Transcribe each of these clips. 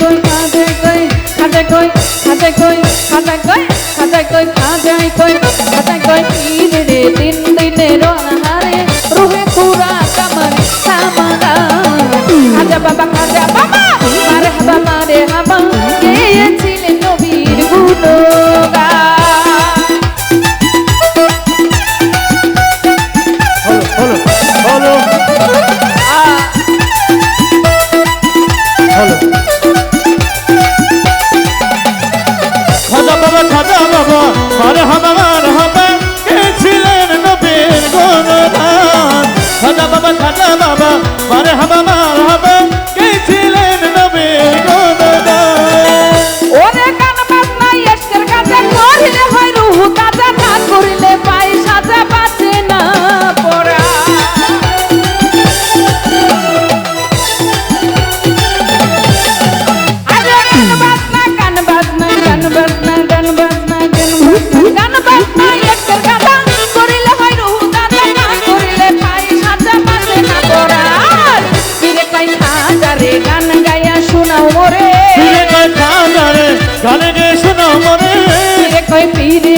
কই, কাঁধে কই কাঁধে কই কাঁধে কই কাঁধে কই কাঁধে কই কাঁধে কই কাঁধে কই তীর রে মারহাবা কয় পীরে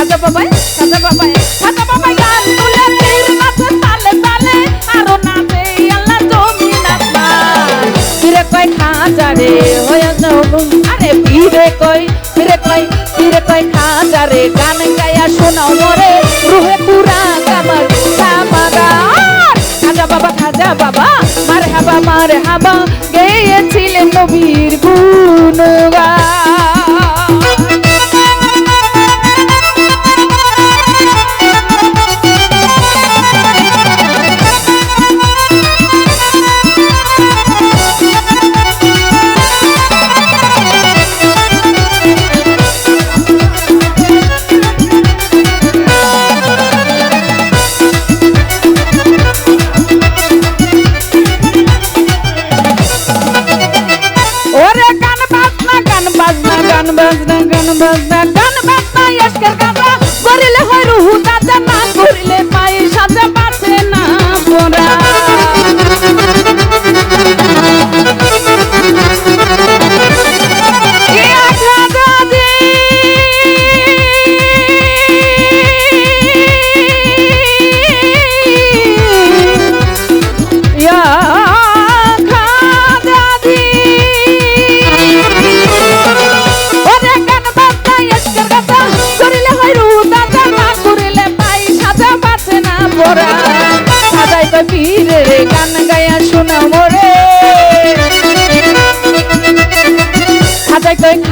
সাজা বাবাই সাজা বাবাই সাজা বাবাই গান তুলে তীর নাচে তালে তালে, আরও নাচে আল্লাহ তুমি নাচা ফিরে কয়, খাজা রে, হয়ে যাও আরে ফিরে কয় ফিরে কয় ফিরে কয়, খাজা রে, গান গায়া শোনাও মরে, রুহে পুরা কামার কামাগা খাজা বাবা খাজা বাবা মারে হাবা মারে হাবা bye.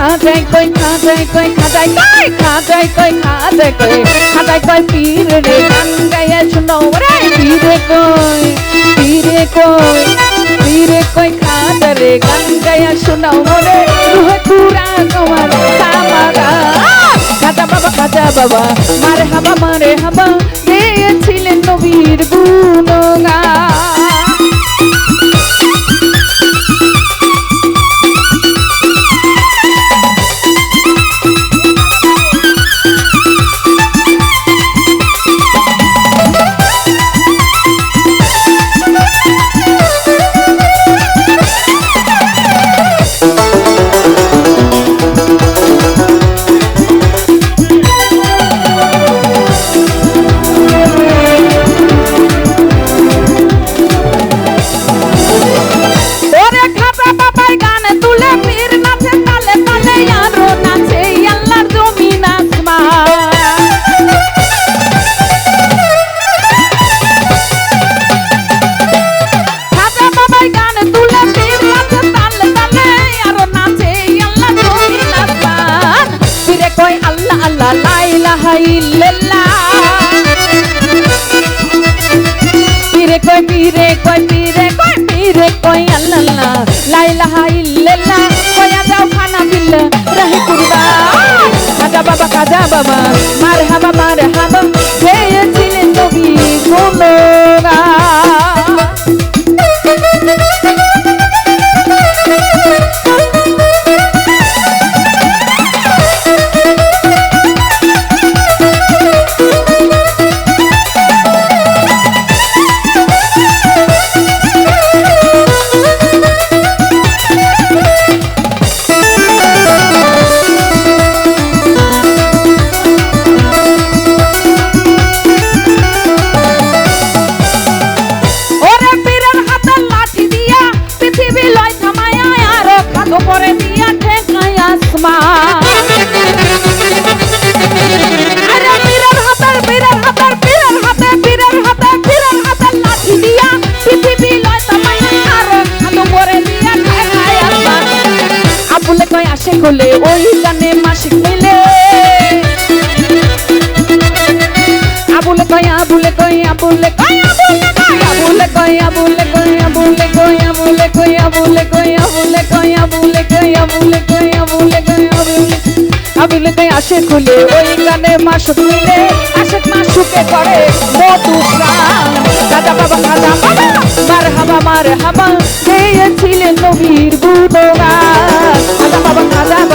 খাজাই কই খাজাই কই খাজাই কই খাজাই কই খাজাই কই খাজাই কই, পীর রে গান গাইয়া শুনো রে পীরে কই পীরে কই পীরে কই খাজা রে গান গাইয়া শুনো রে রুহে পুরা তোমার সামারা খাজা বাবা বাবা, মারে হাবা মারে হাবা, গেয়েছিলেন নবীর গুণগান। রহে কুরবা খাজা বাবা খাজা বাবা মার হাবা মার হাবা। খুলে ওই গানে মাসিক মিলে আবুলে কই আবুলে কই আবুলে কই আবুলে কই আবুলে কই আবুলে কই আবুলে কই আবুলে কই আবুলে কই আবুলে কই আবুলে কই আবুলে কই আবুলে আবুলে কই আসে খুলে ওই গানে মাসুক মিলে আশেক মাসুকে করে মধু প্রাণ দাদা বাবা খাজা